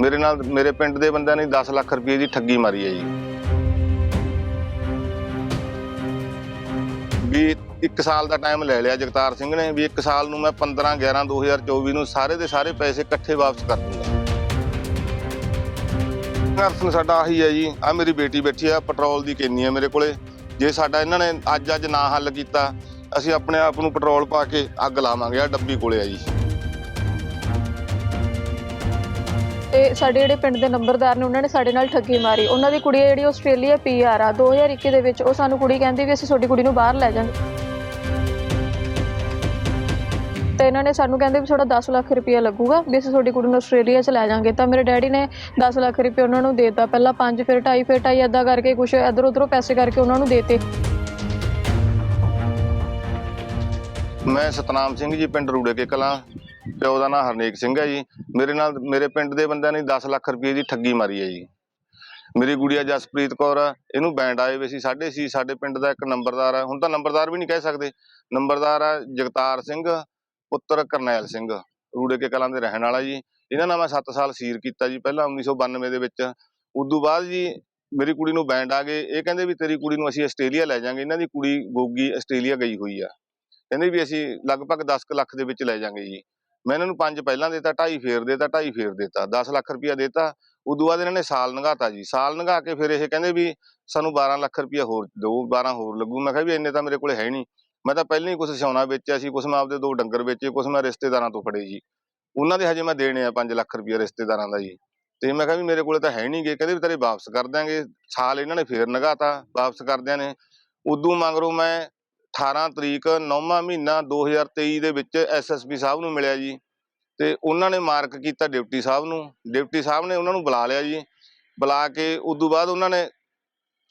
ਮੇਰੇ ਨਾਲ, ਮੇਰੇ ਪਿੰਡ ਦੇ ਬੰਦਿਆਂ ਨੇ 10 ਲੱਖ ਰੁਪਏ ਦੀ ਠੱਗੀ ਮਾਰੀ ਹੈ ਜੀ। ਵੀ 1 ਸਾਲ ਦਾ ਟਾਈਮ ਲੈ ਲਿਆ ਜਗਤਾਰ ਸਿੰਘ ਨੇ, ਵੀ 1 ਸਾਲ ਨੂੰ ਮੈਂ 15 11 2024 ਨੂੰ ਸਾਰੇ ਦੇ ਸਾਰੇ ਪੈਸੇ ਇਕੱਠੇ ਵਾਪਸ ਕਰ ਦੂੰਗਾ ਸੰਘਰਸ਼ ਸਾਡਾ ਆਹੀ ਹੈ ਜੀ ਆ ਮੇਰੀ ਬੇਟੀ ਬੈਠੀ ਆ, ਪੈਟਰੋਲ ਦੀ ਕੇਨੀ ਆ ਮੇਰੇ ਕੋਲੇ। ਜੇ ਸਾਡਾ ਇਹਨਾਂ ਨੇ ਅੱਜ ਅੱਜ ਨਾ ਹੱਲ ਕੀਤਾ, ਅਸੀਂ ਆਪਣੇ ਆਪ ਨੂੰ ਪੈਟਰੋਲ ਪਾ ਕੇ ਅੱਗ ਲਾਵਾਂਗੇ ਆ ਡੱਬੀ ਕੋਲੇ ਆ ਜੀ। ਤੇ ਸਾਡੇ ਜਿਹੜੇ ਪਿੰਡ ਦੇ ਨੰਬਰਦਾਰ ਨੇ, ਉਹਨਾਂ ਨੇ ਸਾਡੇ ਨਾਲ ਠੱਗੀ ਮਾਰੀ। ਉਹਨਾਂ ਦੀ ਕੁੜੀ ਜਿਹੜੀ ਆਸਟ੍ਰੇਲੀਆ ਪੀਆਰ ਆ। 2021 ਦੇ ਵਿੱਚ ਉਹ ਸਾਨੂੰ ਕੁੜੀ ਕਹਿੰਦੀ ਵੀ ਅਸੀਂ ਤੁਹਾਡੀ ਕੁੜੀ ਨੂੰ ਬਾਹਰ ਲੈ ਜਾਵਾਂਗੇ ਤੇ ਇਹਨਾਂ ਨੇ ਸਾਨੂੰ ਕਹਿੰਦੇ ਵੀ ਤੁਹਾਡਾ 10 ਲੱਖ ਰੁਪਇਆ ਲੱਗੂਗਾ ਵੀ ਅਸੀਂ ਤੁਹਾਡੀ ਕੁੜੀ ਨੂੰ ਆਸਟ੍ਰੇਲੀਆ ਚ ਲੈ ਜਾਵਾਂਗੇ। ਤਾਂ ਮੇਰੇ ਡੈਡੀ ਨੇ 10 ਲੱਖ ਰੁਪਏ ਉਹਨਾਂ ਨੂੰ ਦੇਤਾ। ਪਹਿਲਾਂ 5 ਫਿਰ 2.5 ਫਿਰ 2.5 ਏਦਾਂ ਕਰਕੇ ਕੁਝ ਇਧਰ ਉਧਰੋਂ ਪੈਸੇ ਕਰਕੇ ਉਹਨਾਂ ਨੂੰ ਦੇਤੇ। ਮੈਂ ਸਤਨਾਮ ਸਿੰਘ ਜੀ, ਪਿੰਡ ਰੂੜੇ ਕੇ ਕਲਾਂ। ਪਿਓ ਉਹਦਾ ਨਾਂ ਹਰਨੇਕ ਸਿੰਘ ਹੈ ਜੀ। ਮੇਰੇ ਨਾਲ, ਮੇਰੇ ਪਿੰਡ ਦੇ ਬੰਦਿਆਂ ਨੇ 10 ਲੱਖ ਰੁਪਏ ਦੀ ਠੱਗੀ ਮਾਰੀ ਹੈ ਜੀ। ਮੇਰੀ ਗੁੜੀਆ ਜਸਪ੍ਰੀਤ ਕੌਰ ਆ ਇਹਨੂੰ ਬੈਂਡ ਆਏ ਵੇ ਸੀ ਸਾਢੇ ਸੀ, ਸਾਡੇ ਪਿੰਡ ਦਾ ਇੱਕ ਨੰਬਰਦਾਰ ਆ। ਹੁਣ ਤਾਂ ਨੰਬਰਦਾਰ ਵੀ ਨਹੀਂ ਕਹਿ ਸਕਦੇ। ਨੰਬਰਦਾਰ ਆ ਜਗਤਾਰ ਸਿੰਘ, ਪੁੱਤਰ ਕਰਨੈਲ ਸਿੰਘ ਰੂੜੇ ਕੇ ਕਲਾਂ ਦੇ ਰਹਿਣ ਵਾਲਾ ਜੀ। ਇਹਨਾਂ ਨਾਲ ਮੈਂ 7 ਸਾਲ ਸੀਰ ਕੀਤਾ ਜੀ, ਪਹਿਲਾਂ 1992 ਦੇ ਵਿੱਚ। ਉਦੋਂ ਬਾਅਦ ਜੀ, ਮੇਰੀ ਕੁੜੀ ਨੂੰ ਬੈਂਡ ਆ ਗਏ। ਇਹ ਕਹਿੰਦੇ ਵੀ ਤੇਰੀ ਕੁੜੀ ਨੂੰ ਅਸੀਂ ਆਸਟ੍ਰੇਲੀਆ ਲੈ ਜਾਾਂਗੇ। ਇਹਨਾਂ ਦੀ ਕੁੜੀ ਗੋਗੀ ਆਸਟ੍ਰੇਲੀਆ ਗਈ ਹੋਈ ਆ। ਕਹਿੰਦੇ ਵੀ ਅਸੀਂ ਲਗਭਗ 10 ਕੁ ਲੱਖ ਦੇ ਵਿੱਚ ਲੈ ਜਾਾਂਗੇ ਜੀ। ਮੈਂ ਇਹਨਾਂ ਨੂੰ ਪੰਜ ਪਹਿਲਾਂ ਦੇਤਾ, ਢਾਈ ਫੇਰ ਦੇਤਾ, ਢਾਈ ਫੇਰ ਦੇਤਾ 10 ਲੱਖ ਰੁਪਇਆ ਦੇਤਾ। ਉਦੋਂ ਬਾਅਦ ਇਹਨਾਂ ਨੇ ਸਾਲ ਲੰਘਾਤਾ ਜੀ। ਸਾਲ ਲੰਘਾ ਕੇ ਫਿਰ ਇਹ ਕਹਿੰਦੇ ਵੀ ਸਾਨੂੰ 12 ਲੱਖ ਰੁਪਇਆ ਹੋਰ ਦਿਓ 12 ਹੋਰ ਲੱਗੂ। ਮੈਂ ਕਿਹਾ ਵੀ ਇੰਨੇ ਤਾਂ ਮੇਰੇ ਕੋਲ ਹੈ ਨਹੀਂ। ਮੈਂ ਤਾਂ ਪਹਿਲਾਂ ਹੀ ਕੁਝ ਸਿਉਣਾ ਵੇਚਿਆ ਸੀ ਕੁਝ ਮੈਂ ਆਪਦੇ ਦੋ ਡੰਗਰ ਵੇਚੇ ਕੁਝ ਮੈਂ ਰਿਸ਼ਤੇਦਾਰਾਂ ਤੋਂ ਫੜੇ ਜੀ। ਉਹਨਾਂ ਦੇ ਹਜੇ ਮੈਂ ਦੇਣੇ ਆ 5 ਲੱਖ ਰੁਪਇਆ ਰਿਸ਼ਤੇਦਾਰਾਂ ਦਾ ਜੀ। ਤੇ ਮੈਂ ਕਿਹਾ ਵੀ ਮੇਰੇ ਕੋਲੇ ਤਾਂ ਹੈ ਨਹੀਂ ਗੇ। ਕਹਿੰਦੇ ਵੀ ਤੇਰੇ ਵਾਪਸ ਕਰ ਦਿਆਂਗੇ। ਸਾਲ ਇਹਨਾਂ ਨੇ ਫੇਰ ਲੰਘਾਤਾ ਵਾਪਸ ਕਰਦਿਆਂ ਨੇ। ਉਦੋਂ ਮੰਗਰੋਂ ਮੈਂ 18 ਤਰੀਕ 9ਵਾਂ ਮਹੀਨਾ 2023 ਦੇ ਵਿੱਚ ਐਸਐਸਪੀ ਸਾਹਿਬ ਨੂੰ ਮਿਲਿਆ ਜੀ ਤੇ ਉਹਨਾਂ ਨੇ ਮਾਰਕ ਕੀਤਾ ਡਿਪਟੀ ਸਾਹਿਬ ਨੂੰ। ਡਿਪਟੀ ਸਾਹਿਬ ਨੇ ਉਹਨਾਂ ਨੂੰ ਬੁਲਾ ਲਿਆ ਜੀ। ਬੁਲਾ ਕੇ ਉਦੋਂ ਬਾਅਦ ਉਹਨਾਂ ਨੇ,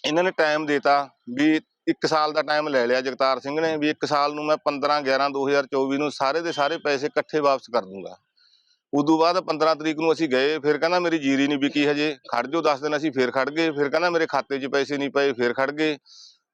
ਇਹਨਾਂ ਨੇ ਟਾਈਮ ਦਿੱਤਾ ਵੀ 1 ਸਾਲ ਦਾ ਟਾਈਮ ਲੈ ਲਿਆ ਜਗਤਾਰ ਸਿੰਘ ਨੇ ਵੀ 1 ਸਾਲ ਨੂੰ ਮੈਂ 15 11 2024 ਨੂੰ ਸਾਰੇ ਦੇ ਸਾਰੇ ਪੈਸੇ ਇਕੱਠੇ ਵਾਪਸ ਕਰ ਦੂੰਗਾ। ਉਦੋਂ ਬਾਅਦ 15 ਤਰੀਕ ਨੂੰ ਅਸੀਂ ਗਏ, ਫਿਰ ਕਹਿੰਦਾ ਮੇਰੀ ਜੀਰੀ ਨਹੀਂ ਵਿਕੀ ਹਜੇ, ਖੜ ਜਾਓ 10 ਦਿਨ ਅਸੀਂ ਫਿਰ ਖੜ ਗਏ, ਫਿਰ ਕਹਿੰਦਾ ਮੇਰੇ ਖਾਤੇ 'ਚ ਪੈਸੇ ਨਹੀਂ ਪਏ, ਫਿਰ ਖੜ ਗਏ।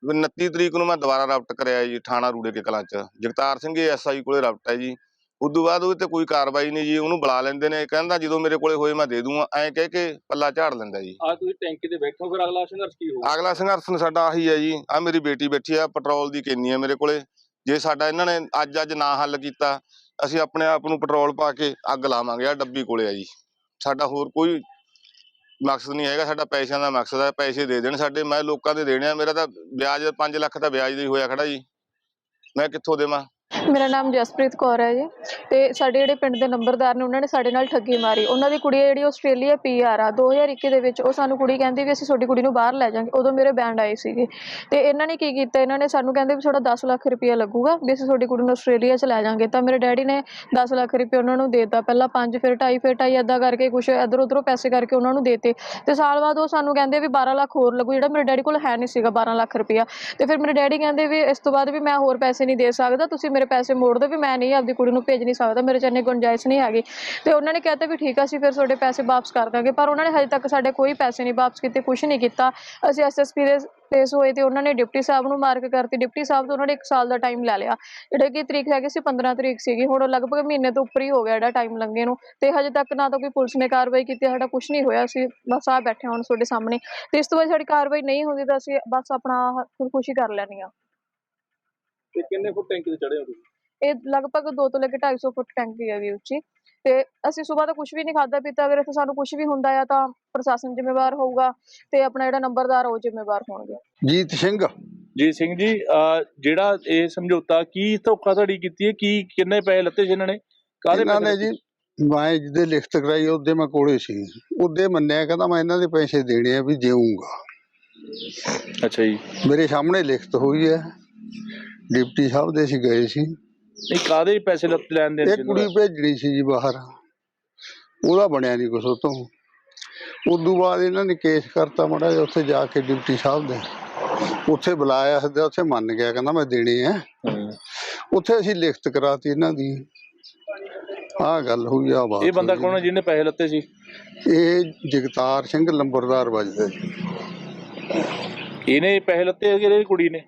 29 ਤਰੀਕ ਨੂੰ ਮੈਂ ਦੁਬਾਰਾ ਰਾਬਟ ਕਰਿਆ ਜੀ ਥਾਣਾ ਰੂੜੇ ਕੇ ਕਲਾਂ 'ਚ। ਜਗਤਾਰ ਸਿੰਘ ਐਸਆਈ ਕੋਲੇ ਰਾਬਟ ਹੈ ਜੀ। ਉਦੋਂ ਬਾਅਦ ਉਹਦੇ ਤੇ ਕੋਈ ਕਾਰਵਾਈ ਨਹੀਂ ਜੀ ਉਹਨੂੰ ਬੁਲਾ ਲੈਂਦੇ ਨੇ ਕਹਿੰਦਾ ਜਦੋਂ ਮੇਰੇ ਕੋਲੇ ਹੋਏ ਮੈਂ ਦੇ ਦੂੰਗਾ ਐਂ ਕਹਿ ਕੇ ਪੱਲਾ ਝਾੜ ਲੈਂਦਾ ਜੀ। ਆ ਤੁਸੀਂ ਟੈਂਕੀ ਤੇ ਬੈਠੋ ਫਿਰ ਅਗਲਾ ਸੰਘਰਸ਼ ਕੀ ਹੋਊ? ਅਗਲਾ ਸੰਘਰਸ਼ ਸਾਡਾ ਆਹੀ ਹੈ ਜੀ ਆ ਮੇਰੀ ਬੇਟੀ ਬੈਠੀ ਆ ਪੈਟਰੋਲ ਦੀ ਕੇਨੀ ਆ ਮੇਰੇ ਕੋਲੇ। ਜੇ ਸਾਡਾ ਇਹਨਾਂ ਨੇ ਅੱਜ ਅੱਜ ਨਾ ਹੱਲ ਕੀਤਾ ਅਸੀਂ ਆਪਣੇ ਆਪ ਨੂੰ ਪੈਟਰੋਲ ਪਾ ਕੇ ਅੱਗ ਲਾਵਾਂਗੇ ਆ ਡੱਬੀ ਕੋਲੇ ਆ ਜੀ। ਸਾਡਾ ਹੋਰ ਕੋਈ ਮਕਸਦ ਨਹੀਂ ਹੈਗਾ ਸਾਡਾ, ਪੈਸਿਆਂ ਦਾ ਮਕਸਦ ਹੈ, ਪੈਸੇ ਦੇ ਦੇਣ ਸਾਡੇ, ਮੈਂ ਲੋਕਾਂ ਦੇ ਦੇਣੇ ਆ, ਮੇਰਾ ਤਾਂ ਵਿਆਜ 5 ਲੱਖ ਦਾ ਵਿਆਜ ਦੇ ਹੋਇਆ ਖੜਾ ਜੀ। ਮੈਂ ਕਿੱਥੋਂ ਦੇਵਾਂ? ਮੇਰਾ ਨਾਮ ਜਸਪ੍ਰੀਤ ਕੌਰ ਹੈ ਜੀ। ਤੇ ਸਾਡੇ ਜਿਹੜੇ ਪਿੰਡ ਦੇ ਨੰਬਰਦਾਰ ਨੇ, ਉਹਨਾਂ ਨੇ ਸਾਡੇ ਨਾਲ ਠੱਗੀ ਮਾਰੀ। ਉਹਨਾਂ ਦੀ ਕੁੜੀ ਹੈ ਜਿਹੜੀ, ਆਸਟ੍ਰੇਲੀਆ ਪੀਆਰ ਆ। 2021 ਦੇ ਵਿੱਚ ਉਹ ਸਾਨੂੰ ਕੁੜੀ ਕਹਿੰਦੀ ਵੀ ਅਸੀਂ ਤੁਹਾਡੀ ਕੁੜੀ ਨੂੰ ਬਾਹਰ ਲੈ ਜਾਵਾਂਗੇ। ਉਦੋਂ ਮੇਰੇ ਬੈਂਡ ਆਏ ਸੀਗੇ। ਤੇ ਇਹਨਾਂ ਨੇ ਕੀ ਕੀਤਾ? ਇਹਨਾਂ ਨੇ ਸਾਨੂੰ ਕਹਿੰਦੇ ਵੀ ਤੁਹਾਡਾ 10 ਲੱਖ ਰੁਪਇਆ ਲੱਗੂਗਾ ਵੀ ਅਸੀਂ ਤੁਹਾਡੀ ਕੁੜੀ ਨੂੰ ਆਸਟ੍ਰੇਲੀਆ ਚ ਲੈ ਜਾਵਾਂਗੇ। ਤਾਂ ਮੇਰੇ ਡੈਡੀ ਨੇ 10 ਲੱਖ ਰੁਪਏ ਉਹਨਾਂ ਨੂੰ ਦੇਤਾ। ਪਹਿਲਾਂ 5 ਫਿਰ 2.5 ਫਿਰ 2.5 ਏਦਾਂ ਕਰਕੇ ਕੁਝ ਇਧਰ ਉਧਰੋਂ ਪੈਸੇ ਕਰਕੇ ਉਹਨਾਂ ਨੂੰ ਦੇਤੇ। ਤੇ ਸਾਲ ਬਾਅਦ ਉਹ ਸਾਨੂੰ ਕਹਿੰਦੇ ਵੀ 12 ਲੱਖ ਹੋਰ ਲੱਗੂ। ਜਿਹੜਾ ਮੇਰੇ ਡੈਡੀ ਕੋਲ ਹੈ ਨਹੀਂ ਸੀਗਾ 12 ਲੱਖ ਰੁਪਇਆ। ਤੇ ਫਿਰ ਮੇਰੇ ਡੈਡੀ ਕਹਿੰਦੇ ਵੀ ਇਸ ਤੋਂ ਬਾਅਦ ਵੀ ਮੈਂ ਹੋਰ ਪੈਸੇ ਨਹੀਂ ਦੇ ਸਕਦਾ, ਤੁਸੀਂ ਮੇਰੇ ਪੈਸੇ ਮੋੜ ਦਿਓ ਵੀ ਮੈਂ ਨਹੀਂ ਆਪਦੀ ਕੁੜੀ ਨੂੰ ਭੇਜ ਨਹੀਂ ਸਕਦਾ, ਮੇਰੇ ਚ ਇੰਨੀ ਗੁੰਜਾਇਸ਼ ਨਹੀਂ ਹੈਗੀ। ਤੇ ਉਹਨਾਂ ਨੇ ਕਹਿਤਾ ਵੀ ਠੀਕ ਆ, ਅਸੀਂ ਫਿਰ ਤੁਹਾਡੇ ਪੈਸੇ ਵਾਪਸ ਕਰ ਦਾਂਗੇ। ਪਰ ਉਹਨਾਂ ਨੇ ਹਜੇ ਤੱਕ ਸਾਡੇ ਕੋਈ ਪੈਸੇ ਨਹੀਂ ਵਾਪਸ ਕੀਤੇ ਕੁਝ ਨਹੀਂ ਕੀਤਾ। ਅਸੀਂ ਐਸਐਸਪੀ ਦੇ ਪਲੇਸ ਹੋਏ ਤੇ ਉਹਨਾਂ ਨੇ ਡਿਪਟੀ ਸਾਹਿਬ ਨੂੰ ਮਾਰਕ ਕਰਤੀ। ਡਿਪਟੀ ਸਾਹਿਬ ਤੋਂ ਉਹਨਾਂ ਨੇ 1 ਸਾਲ ਦਾ ਟਾਈਮ ਲੈ ਲਿਆ। ਜਿਹੜੇ ਕਿ ਤਰੀਕ ਹੈਗੀ ਸੀ 15 ਤਰੀਕ ਸੀਗੀ। ਹੁਣ ਲਗਭਗ ਮਹੀਨੇ ਤੋਂ ਉੱਪਰ ਹੀ ਹੋ ਗਿਆ ਜਿਹੜਾ ਟਾਈਮ ਲੰਘੇ ਨੂੰ। ਤੇ ਹਜੇ ਤੱਕ ਨਾ ਤਾਂ ਕੋਈ ਪੁਲਿਸ ਨੇ ਕਾਰਵਾਈ ਕੀਤੀ, ਸਾਡਾ ਕੁਝ ਨਹੀਂ ਹੋਇਆ। ਅਸੀਂ ਬਸ ਆ ਬੈਠੇ ਹੁਣ ਤੁਹਾਡੇ ਸਾਹਮਣੇ। ਤੇ ਇਸ ਤੋਂ ਬਾਅਦ ਸਾਡੀ ਕਾਰਵਾਈ ਨਹੀਂ ਹੁੰਦੀ ਤਾਂ ਅਸੀਂ ਬਸ ਆਪਣਾ ਖੁਦਕੁਸ਼ੀ ਕਰ ਲੈਣੀ ਆ ਤੇ ਕਿੰਨੇ ਫੁੱਟ ਟੈਂਕੀ ਤੇ ਚੜੇ ਹੋ ਤੁਸੀਂ? ਇਹ ਲਗਭਗ 2 ਤੋਂ ਲੈ ਕੇ 250 ਫੁੱਟ ਟੈਂਕੀ ਹੈ ਵੀ ਉੱਚੀ। ਤੇ ਅਸੀਂ ਸਵੇਰ ਦਾ ਕੁਝ ਵੀ ਨਹੀਂ ਖਾਦਾ ਪੀਤਾ। ਅਗਰ ਇੱਥੇ ਸਾਨੂੰ ਕੁਝ ਵੀ ਹੁੰਦਾ ਆ ਤਾਂ ਪ੍ਰਸ਼ਾਸਨ ਜ਼ਿੰਮੇਵਾਰ ਹੋਊਗਾ ਤੇ ਆਪਣਾ ਜਿਹੜਾ ਨੰਬਰਦਾਰ ਉਹ ਜ਼ਿੰਮੇਵਾਰ ਹੋਣਗੇ। ਜੀਤ ਸਿੰਘ। ਜੀ ਸਿੰਘ ਜੀ ਜਿਹੜਾ ਇਹ ਸਮਝੌਤਾ ਕੀ ਧੋਖਾਧੜੀ ਕੀਤੀ ਹੈ? ਕੀ ਕਿੰਨੇ ਪੈਸੇ ਲੱਤੇ ਸੀ ਇਹਨਾਂ ਨੇ? ਕਾਹਦੇ ਇਹਨਾਂ ਨੇ ਜੀ ਮੈਂ ਜਿਹਦੇ ਲਿਖਤ ਕਰਾਈ ਉਹਦੇ ਮੈਂ ਕੋਲੇ ਸੀ। ਉਹਦੇ ਮੰਨਿਆ ਕਹਿੰਦਾ ਮੈਂ ਇਹਨਾਂ ਦੇ ਪੈਸੇ ਦੇਣੇ ਆ ਵੀ ਦੇਊਂਗਾ। ਲੱਤੇ? ਅੱਛਾ ਜੀ। ਮੇਰੇ ਸਾਹਮਣੇ ਲਿਖਤ ਹੋਈ ਹੈ। ਡਿਪਟੀ ਸਾਹਿਬ ਦੇ ਅਸੀਂ ਗਏ ਸੀ। ਨਹੀਂ ਕਾਹਦੇ ਪੈਸੇ ਲੱਤੇ ਲੈਣ ਦੇ ਇਹ ਕੁੜੀ ਭੇਜਣੀ ਸੀ ਜੀ ਬਾਹਰ। ਉਹਦਾ ਬਣਿਆ ਨਹੀਂ ਕੁਛ ਉਹ ਤੋਂ ਉਦੋਂ ਬਾਅਦ ਇਹਨਾਂ ਨੇ ਕੇਸ ਕਰਤਾ ਮੜਾ ਉੱਥੇ ਜਾ ਕੇ ਡਿਪਟੀ ਸਾਹਿਬ ਦੇ। ਉੱਥੇ ਬੁਲਾਇਆ ਸਦਾ ਉੱਥੇ ਮੰਨ ਗਿਆ ਕਹਿੰਦਾ ਮੈਂ ਦੇਣੇ ਆ ਉੱਥੇ ਅਸੀਂ ਲਿਖਤ ਕਰਾਤੀ ਇਹਨਾਂ ਦੀ। ਆਹ ਗੱਲ ਹੋਈ ਆ ਬਾਤ ਇਹ ਬੰਦਾ। ਕੌਣ ਹੈ ਜਿਹਨੇ ਪੈਸੇ ਲੱਤੇ ਸੀ? ਇਹ ਜਗਤਾਰ ਸਿੰਘ ਲੰਬਰਦਾਰ ਵੱਜਦਾ ਜੀ। ਇਹਨੇ ਪੈਸੇ ਲੱਤੇ ਹੈਗੇ ਇਹਦੀ ਕੁੜੀ ਨੇ।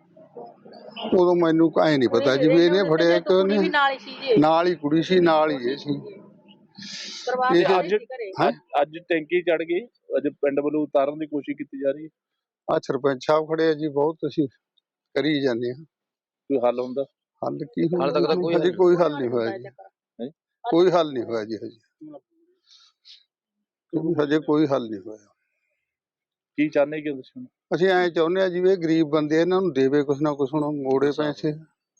ਉਦੋਂ ਮੈਨੂੰ ਕਾਹੇ ਨਹੀਂ ਪਤਾ ਜੀ ਵੀ ਇਹਨੇ ਫੜਿਆ ਕਿ ਉਹਨੇ। ਨਾਲ ਹੀ ਸੀ ਜੀ ਨਾਲ ਹੀ ਕੁੜੀ ਸੀ ਨਾਲ ਹੀ ਇਹ ਸੀ। ਇਹ ਅੱਜ ਹਾਂ। ਅੱਜ ਟੈਂਕੀ ਚੜ ਗਈ ਅੱਜ ਪਿੰਡ ਵੱਲੋਂ ਉਤਾਰਨ ਦੀ ਕੋਸ਼ਿਸ਼ ਕੀਤੀ ਜਾ ਰਹੀ ਹੈ। ਆ ਸਰਪੰਚ ਸਾਹਿਬ ਖੜੇ ਆ ਜੀ ਬਹੁਤ ਅਸੀਂ ਕਰੀ ਜਾਂਦੇ ਆ ਕੋਈ ਹੱਲ ਹੁੰਦਾ? ਹੱਲ ਕੀ ਹੋਇਆ ਹਾਲੇ ਤੱਕ ਤਾਂ ਕੋਈ ਹਜੇ ਕੋਈ ਹੱਲ ਨਹੀਂ ਹੋਇਆ ਜੀ? ਕੋਈ ਹੱਲ ਨਹੀਂ ਹੋਇਆ ਜੀ ਹਜੇ। ਹਜੇ ਕੋਈ ਹੱਲ ਨਹੀਂ ਹੋਇਆ। ਕੀ ਚਾਹੁੰਦੇ ਕਿ ਤੁਸੀਂ? ਅਸੀਂ ਐਂ ਚਾਹੁੰਦੇ ਆ ਜੀ ਵੀ ਇਹ ਗਰੀਬ ਬੰਦੇ ਆ, ਇਹਨਾਂ ਨੂੰ ਦੇਵੇ ਕੁਛ ਨਾ ਕੁਛ ਹੁਣ ਮੋੜੇ ਪੈਸੇ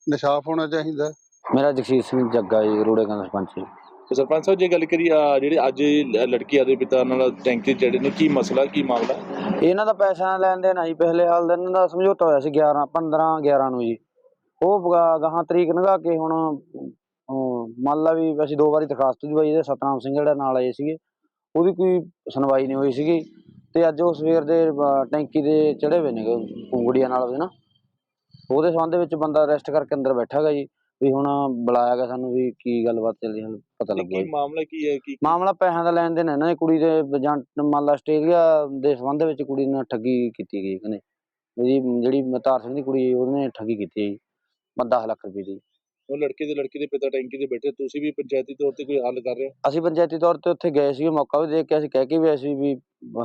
ਨਿਸ਼ਾਫ ਹੋਣਾ ਚਾਹੀਦਾ। ਮੇਰਾ ਜਗਸੀਰ ਸਿੰਘ ਜੱਗਾ ਜੀ ਰੂੜੇ ਦਾ ਸਰਪੰਚ ਜੀ। ਤੇ ਸਰਪੰਚ ਸਾਹਿਬ ਜੇ ਗੱਲ ਕਰੀ ਆ ਜਿਹੜੇ ਅੱਜ ਇਹ ਲੜਕੀ ਦੇ ਪਿਤਾ ਨਾਲ ਟੈਂਕੀ ਚੜੇ ਨੇ ਕੀ ਮਸਲਾ ਕੀ ਮਾਮਲਾ? ਇਹਨਾਂ ਦਾ ਪੈਸਾ ਲੈਣ ਦੇਣ ਜੀ ਪਿਛਲੇ ਹਾਲ ਦਾ ਇਹਨਾਂ ਦਾ ਸਮਝੌਤਾ ਹੋਇਆ ਸੀ 11 15 11 ਨੂੰ ਜੀ। ਉਹ ਗਾਹਾਂ ਤਰੀਕ ਲੰਘਾ ਕੇ ਹੁਣ ਮੰਨ ਲਾ ਵੀ ਅਸੀਂ ਦੋ ਵਾਰੀ ਦਰਖਾਸਤ ਦਵਾਈ ਇਹਦੇ ਸਤਨਾਮ ਸਿੰਘ ਜਿਹੜਾ ਨਾਲ ਆਏ ਸੀਗੇ ਉਹਦੀ ਕੋਈ ਸੁਣਵਾਈ ਨਹੀਂ ਹੋਈ ਸੀਗੀ। ਤੇ ਅੱਜ ਉਹ ਸਵੇਰ ਦੇ ਅਹ, ਟੈਂਕੀ ਦੇ ਚੜੇ ਹੋਏ ਨੇ ਕੁੰਗੜੀਆਂ ਨਾਲ ਉਹਦੇ ਨਾ। ਉਹਦੇ ਸੰਬੰਧ ਵਿੱਚ ਬੰਦਾ ਅਰੈਸਟ ਕਰਕੇ ਅੰਦਰ ਬੈਠਾ ਗਾ ਜੀ ਵੀ ਹੁਣ ਬੁਲਾਇਆ ਗਿਆ ਸਾਨੂੰ ਵੀ ਕੀ ਗੱਲਬਾਤ ਚੱਲੀ ਹੁਣ ਪਤਾ ਲੱਗਿਆ ਕੀ ਜੀ। ਮਾਮਲਾ ਕੀ ਹੈ ਕੀ ਮਾਮਲਾ ਪੈਸਿਆਂ ਦਾ ਲੈਣ ਦੇਣ ਹੈ ਇਹਨਾਂ ਦੀ ਕੁੜੀ ਦੇ ਏਜੰਟ ਮੰਨ ਲਾ ਆਸਟ੍ਰੇਲੀਆ ਦੇ ਸੰਬੰਧ ਵਿੱਚ ਕੁੜੀ ਨਾਲ ਠੱਗੀ ਕੀਤੀ ਗਈ ਕਹਿੰਦੇ। ਉਹਦੀ ਜਿਹੜੀ ਮਤਾਰ ਸਿੰਘ ਦੀ ਕੁੜੀ ਹੈ, ਉਹਨੇ ਠੱਗੀ ਕੀਤੀ ਹੈ ਜੀ 10 ਲੱਖ ਰੁਪਏ ਦੀ। ਉਹ ਲੜਕੇ ਦੇ ਲੜਕੀ ਦੇ ਪਿਤਾ ਟੈਂਕੀ ਤੇ ਬੈਠੇ ਤੁਸੀਂ ਵੀ ਪੰਚਾਇਤੀ ਤੌਰ ਤੇ ਕੋਈ ਹੱਲ ਕਰ ਰਹੇ ਹੋ? ਅਸੀਂ ਪੰਚਾਇਤੀ ਤੌਰ ਤੇ ਉੱਥੇ ਗਏ ਸੀ ਮੌਕਾ ਵੀ ਦੇਖ ਕੇ ਅਸੀਂ ਕਹਿ ਕੇ ਵੀ ਅਸੀਂ ਵੀ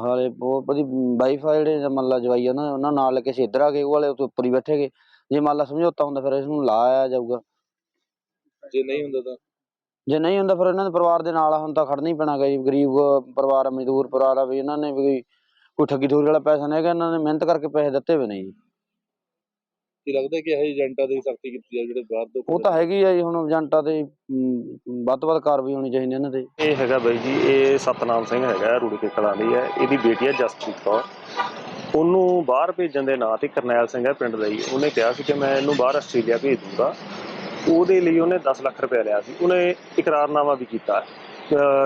ਹਾਲੇ ਉਹ ਉਹਦੀ ਵਾਈਫ ਆ ਜਿਹੜੇ ਮੰਨ ਲਾ ਜਵਾਈ ਆ ਉਹਨਾਂ ਉਹਨਾਂ ਨਾਲ ਲੈ ਕੇ ਅਸੀਂ ਇੱਧਰ ਆ ਗਏ ਉਹ ਵਾਲੇ ਉੱਤੇ ਉੱਪਰ ਹੀ ਬੈਠੇ ਗਏ। ਜੇ ਮੰਨ ਲਾ ਸਮਝੌਤਾ ਹੁੰਦਾ ਫਿਰ ਇਸ ਨੂੰ ਲਾ ਆਇਆ ਜਾਊਗਾ। ਜੇ ਨਹੀਂ ਹੁੰਦਾ ਤਾਂ? ਜੇ ਨਹੀਂ ਹੁੰਦਾ ਫਿਰ ਇਹਨਾਂ ਦੇ ਪਰਿਵਾਰ ਦੇ ਨਾਲ ਹੁਣ ਤਾਂ ਖੜਨਾ ਹੀ ਪੈਣਾ ਗਾ ਜੀ ਗਰੀਬ ਪਰਿਵਾਰ ਆ ਮਜ਼ਦੂਰ ਪਰਿਵਾਰ ਆ ਵੀ ਇਹਨਾਂ ਨੇ ਵੀ ਕੋਈ ਠੱਗੀ ਠੋਰੀ ਵਾਲਾ ਪੈਸਾ ਨਹੀਂ ਹੈਗਾ ਇਹਨਾਂ ਨੇ ਮਿਹਨਤ ਕਰਕੇ ਪੈਸੇ ਦਿੱਤੇ ਹੋਏ ਨੇ ਜੀ। ਕੀ ਲੱਗਦਾ ਕਿ ਇਹ ਏਜੰਟਾਂ ਦੀ ਸਖਤੀ ਕੀਤੀ ਜਾਵੇ ਜਿਹੜੇ ਬਾਹਰ ਤੋਂ ਉਹ ਤਾਂ ਹੈਗੀ ਆ ਜੀ ਹੁਣ ਏਜੰਟਾਂ ਤੇ ਵੱਧ ਤੋਂ ਵੱਧ ਕਾਰਵਾਈ ਹੋਣੀ ਚਾਹੀਦੀ ਇਹਨਾਂ ਤੇ। ਇਹ ਹੈਗਾ ਬਾਈ ਜੀ ਇਹ ਸਤਨਾਮ ਸਿੰਘ ਹੈਗਾ ਰੂੜੀ ਕੇ ਕਲਾਂ ਦੀ ਹੈ। ਇਹਦੀ ਬੇਟੀ ਹੈ ਜਸਪ੍ਰੀਤ ਕੌਰ। ਉਹਨੂੰ ਬਾਹਰ ਭੇਜਣ ਦੇ ਨਾਂ ਤੇ ਕਰਨੈਲ ਸਿੰਘ ਹੈ ਪਿੰਡ ਦਾ ਹੀ ਉਹਨੇ ਕਿਹਾ ਸੀ ਕਿ ਮੈਂ ਇਹਨੂੰ ਬਾਹਰ ਆਸਟ੍ਰੇਲੀਆ ਭੇਜ ਦੂੰਗਾ। ਉਹਦੇ ਲਈ ਉਹਨੇ 10 ਲੱਖ ਰੁਪਏ ਲਿਆ ਸੀ। ਉਹਨੇ ਇਕਰਾਰਨਾਮਾ ਵੀ ਕੀਤਾ।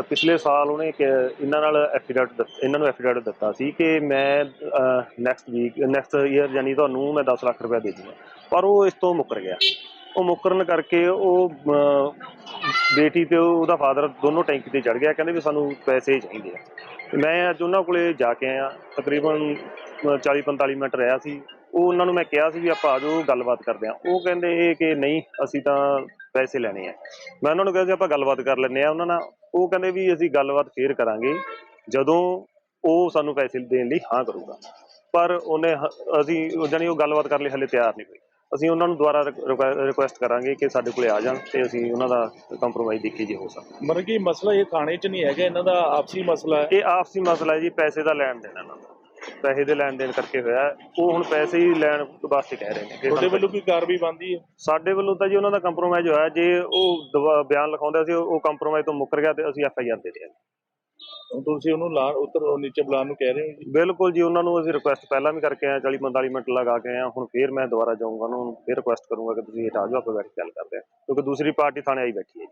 ਪਿਛਲੇ ਸਾਲ ਉਹਨੇ ਇੱਕ ਇਹਨਾਂ ਨਾਲ ਐਫੀਡੇਵਿਟ ਇਹਨਾਂ ਨੂੰ ਐਫੀਡੇਵਿਟ ਦਿੱਤਾ ਸੀ ਕਿ ਮੈਂ ਨੈਕਸਟ ਵੀਕ ਨੈਕਸਟ ਈਅਰ ਯਾਨੀ ਤੁਹਾਨੂੰ ਮੈਂ 10 ਲੱਖ ਰੁਪਏ ਦੇ ਦੂੰਗਾ। ਪਰ ਉਹ ਇਸ ਤੋਂ ਮੁੱਕਰ ਗਿਆ। ਉਹ ਮੁੱਕਰਨ ਕਰਕੇ ਉਹ ਬੇਟੀ ਤੇ ਉਹਦਾ ਫਾਦਰ ਦੋਨੋਂ ਟੈਂਕੀ ਤੇ ਚੜ ਗਿਆ। ਕਹਿੰਦੇ ਵੀ ਸਾਨੂੰ ਪੈਸੇ ਚਾਹੀਦੇ ਆ। ਮੈਂ ਅੱਜ ਉਹਨਾਂ ਕੋਲੇ ਜਾ ਕੇ ਆਇਆ। ਤਕਰੀਬਨ 40 45 ਮਿੰਟ ਰਿਹਾ ਸੀ। ਉਹ ਉਹਨਾਂ ਨੂੰ ਮੈਂ ਕਿਹਾ ਸੀ ਵੀ ਆਪਾਂ ਆ ਜਾਓ, ਗੱਲਬਾਤ ਕਰਦੇ ਆ। ਉਹ ਕਹਿੰਦੇ ਕਿ ਨਹੀਂ, ਅਸੀਂ ਤਾਂ ਪੈਸੇ ਲੈਣੇ ਆ। ਮੈਂ ਉਹਨਾਂ ਨੂੰ ਕਿਹਾ ਸੀ, ਆਪਾਂ ਗੱਲਬਾਤ ਕਰ ਲੈਂਦੇ ਆ। ਉਹਨਾਂ ਨਾਲ ਉਹ ਕਹਿੰਦੇ ਵੀ ਅਸੀਂ ਗੱਲਬਾਤ ਫੇਰ ਕਰਾਂਗੇ ਜਦੋਂ ਉਹ ਸਾਨੂੰ ਪੈਸੇ ਦੇਣ ਲਈ ਹਾਂ ਕਰੂਗਾ। ਪਰ ਉਹਨੇ ਅਸੀਂ ਜਾਨੀ ਉਹ ਗੱਲਬਾਤ ਕਰਨ ਲਈ ਹਲੇ ਤਿਆਰ ਨਹੀਂ ਹੋਈ ਅਸੀਂ ਉਹਨਾਂ ਨੂੰ ਦੁਬਾਰਾ ਰਿਕੁਐਸਟ ਕਰਾਂਗੇ ਕਿ ਸਾਡੇ ਕੋਲੇ ਆ ਜਾਣ ਤੇ ਅਸੀਂ ਉਹਨਾਂ ਦਾ ਕੰਪਰੋਮਾਈਜ਼ ਦੇਖੀਏ ਜੇ ਹੋ ਸਕਦਾ। ਮਤਲਬ ਕਿ ਮਸਲਾ ਇਹ ਥਾਣੇ 'ਚ ਨਹੀਂ ਹੈਗਾ ਇਹਨਾਂ ਦਾ ਆਪਸੀ ਮਸਲਾ ਹੈ। ਇਹ ਆਪਸੀ ਮਸਲਾ ਹੈ ਜੀ ਪੈਸੇ ਦਾ ਲੈਣ ਦੇਣ ਇਹਨਾਂ ਦਾ। ਪੈਸੇ ਦੇ ਲੈਣ ਦੇਣ ਕਰਕੇ ਹੋਇਆ ਹੈ। ਉਹ ਹੁਣ ਪੈਸੇ ਹੀ ਲੈਣ ਵਾਸਤੇ ਕਹਿ ਰਹੇ ਨੇ ਕਿ ਤੁਹਾਡੇ ਸਾਨੂੰ ਵੱਲੋਂ ਕੋਈ ਕਾਰਵਾਈ ਬਣਦੀ ਹੈ ਸਾਡੇ ਵੱਲੋਂ ਤਾਂ ਜੀ ਉਹਨਾਂ ਦਾ ਕੰਪਰੋਮਾਈਜ਼ ਹੋਇਆ ਜੇ ਉਹ ਦਵਾ- ਬਿਆਨ ਲਿਖਾਉਂਦਾ ਸੀ ਉਹ ਕੰਪਰੋਮਾਈਜ਼ ਤੋਂ ਮੁੱਕਰ ਗਿਆ ਤੇ ਅਸੀਂ ਐਫ ਆਈ ਆਰ ਦੇ ਦਿਆਂਗੇ ਹੁਣ ਤੁਸੀਂ ਉਹਨੂੰ ਲਾ ਉੱਤਰ ਉਹ ਨੀਚੇ ਬੁਲਾਉਣ ਨੂੰ ਕਹਿ ਰਹੇ ਹੋ ਜੀ ਬਿਲਕੁਲ ਜੀ ਉਹਨਾਂ ਨੂੰ ਅਸੀਂ ਰਿਕੁਐਸਟ ਪਹਿਲਾਂ ਵੀ ਕਰਕੇ ਆਏ 40 45 ਮਿੰਟ ਲਗਾ ਕੇ ਆਏ ਹਾਂ। ਹੁਣ ਫੇਰ ਮੈਂ ਦੁਬਾਰਾ ਜਾਊਂਗਾ ਉਹਨਾਂ ਨੂੰ ਫੇਰ ਰਿਕੁਐਸਟ ਕਰੂੰਗਾ ਕਿ ਤੁਸੀਂ ਹਟਾ ਜਾਓ ਆਪਾਂ ਬੈਠ ਕੇ ਗੱਲ ਕਰਦੇ ਹਾਂ ਕਿਉਂਕਿ ਦੂਸਰੀ ਪਾਰਟੀ ਥਾਣੇ ਆਈ ਬੈਠੀ ਹੈ